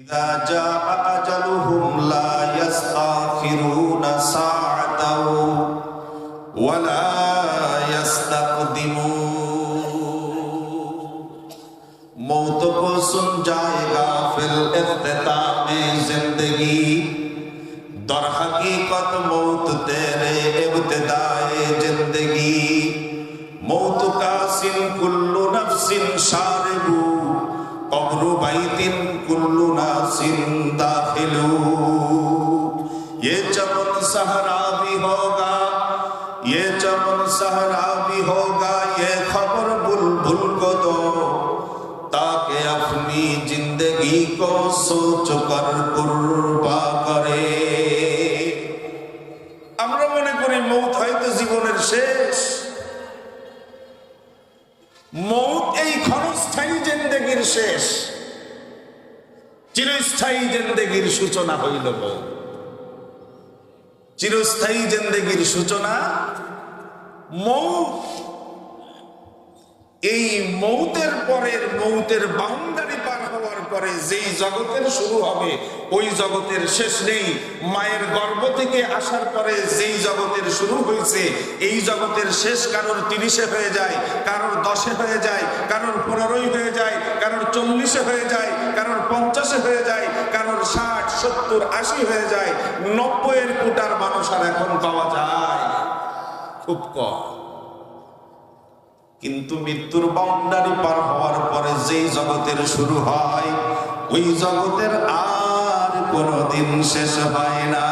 إذا جاء أجلهم لا يستأخرون ساعة ولا يستقدمون موت کو سن جائے گا فی الاختتام میں زندگی در حقیقت موت تیرے ابتدائے زندگی موت کا سن کل نفس شاربو قبر بیتن कुल्लु नासिन दाखिलू ये चमन सहरा भी होगा ये चमन सहरा भी होगा ये खबर बुलबुल को दो ताकि अपनी जिंदगी को सोच कर কুরবা করে আমরা মনে করি মৌত হয়তো জীবনের শেষ মৌত এই ক্ষণস্থায়ী জিন্দগির শেষ চিরস্থায়ী জিন্দগির সূচনা হইল চিরস্থায়ী জিন্দগির সূচনা মৌত এই মৌতের পরের মৌতের বাউন্ডারি পার হওয়ার পরে যেই জগতের শুরু হবে, ওই জগতের শেষ নেই। মায়ের গর্ভ থেকে আসার পরে যেই জগতের শুরু হয়েছে এই জগতের শেষ কারোর তিরিশে হয়ে যায়, কারোর দশে হয়ে যায়, কারোর পনেরোই হয়ে যায়, কারোর চল্লিশে হয়ে সত্তর আশি হয়ে যায়, নব্বইয়ের কুটার মানুষ আর এখন পাওয়া যায়। খুব কম। কিন্তু মৃত্যুর বাউন্ডারি পার হওয়ার পরে যেই জগতের শুরু হয়, ওই জগতের আর কোনোদিন শেষ হয় না।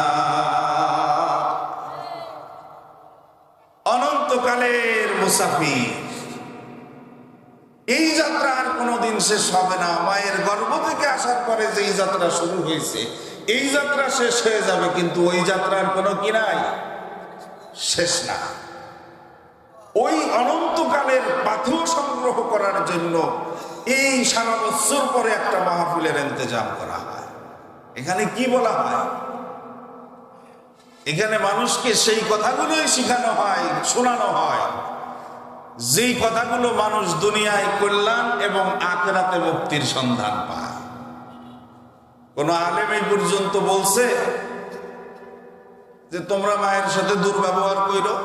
অনন্তকালের মুসাফির। এই যাত্রা আর কোনোদিন শেষ হবে না। মায়ের গর্ভ থেকে আসার পরে যেই যাত্রা শুরু হয়েছে এই যাত্রা শেষ হয়ে যাবে, কিন্তু ওই যাত্রার কোনো কি নাই? শেষ না। ওই অনন্তকালের পাথর সংগ্রহ করার জন্য এই সারা বছর পরে একটা মাহফিলের ইন্তজাম করা হয়। এখানে কি বলা হয়? এখানে মানুষকে সেই কথাগুলোই শেখানো হয়, শোনানো হয়। যেই কথাগুলো মানুষ দুনিয়ায় কল্যাণ এবং আখেরাতে মুক্তির সন্ধান পায়। কোন আলেম এই পর্যন্ত বলছে যে তোমরা মায়ের সাথে দুর্ব্যবহার করো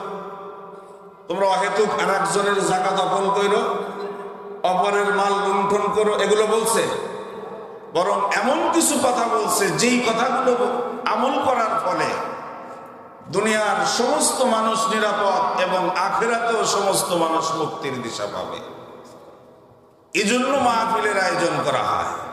তোমরা অহেতুক আর একজনের জায়গা দখল করো অপরের মাল লুণ্ঠন করো, এগুলো বলছে। বরং এমন কিছু কথা বলছে যেই কথাগুলো আমল করার ফলে দুনিয়ার সমস্ত মানুষ নিরাপদ এবং আখেরাতেও সমস্ত মানুষ মুক্তির দিশা পাবে। এই জন্য মাহফিলের আয়োজন করা হয়।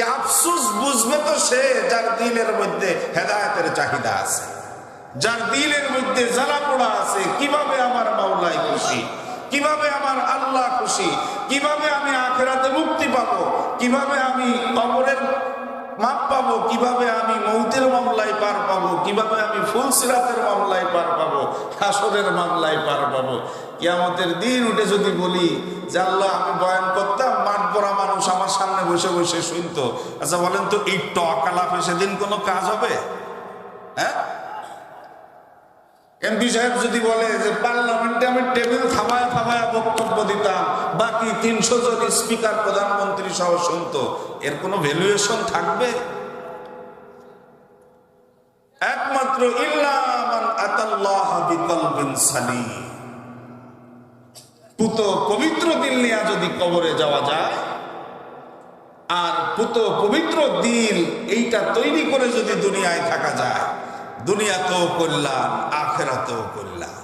আফসোস বুঝবে তো সে যার দিলের মধ্যে হেদায়তের চাহিদা আছে। যার দিলের মধ্যে জ্বালা পোড়া আছে, কীভাবে আমার মাওলাই খুশি? কীভাবে আমার আল্লাহ খুশি? কীভাবে আমি আখেরাতে মুক্তি পাবো? কীভাবে আমি কবরের মাপ পাবো? কীভাবে আমি মৌতের মামলায় পার পাবো? কীভাবে আমি ফুল সিরাতের মামলায় পার পাবো? হাসরের মামলায় পার পাবো? কিয়ামতের দিন উঠে যদি বলি যে, আল্লাহ, আমি বয়ান করতাম বসে বসে শুনতো। আচ্ছা বলেন তো, এই টক আলাপে সেদিন কোনো কাজ হবে? হ্যাঁ? এমপি সাহেব যদি বলে যে, পার্লামেন্টে আমি টেবিল থামায় থামায় বক্তব্য দিতাম, বাকি তিনশো জন স্পিকার, প্রধানমন্ত্রী সহ শুনতো, এর কোনো ভ্যালুয়েশন থাকবে? একমাত্র পুত পবিত্র দিল যদি কবরে যাওয়া যায় আর পুত পবিত্র দিল এইটা তৈরি করে যদি দুনিয়ায় থাকা যায়, দুনিয়াতেও কল্যাণ, আখেরাতেও কল্যাণ।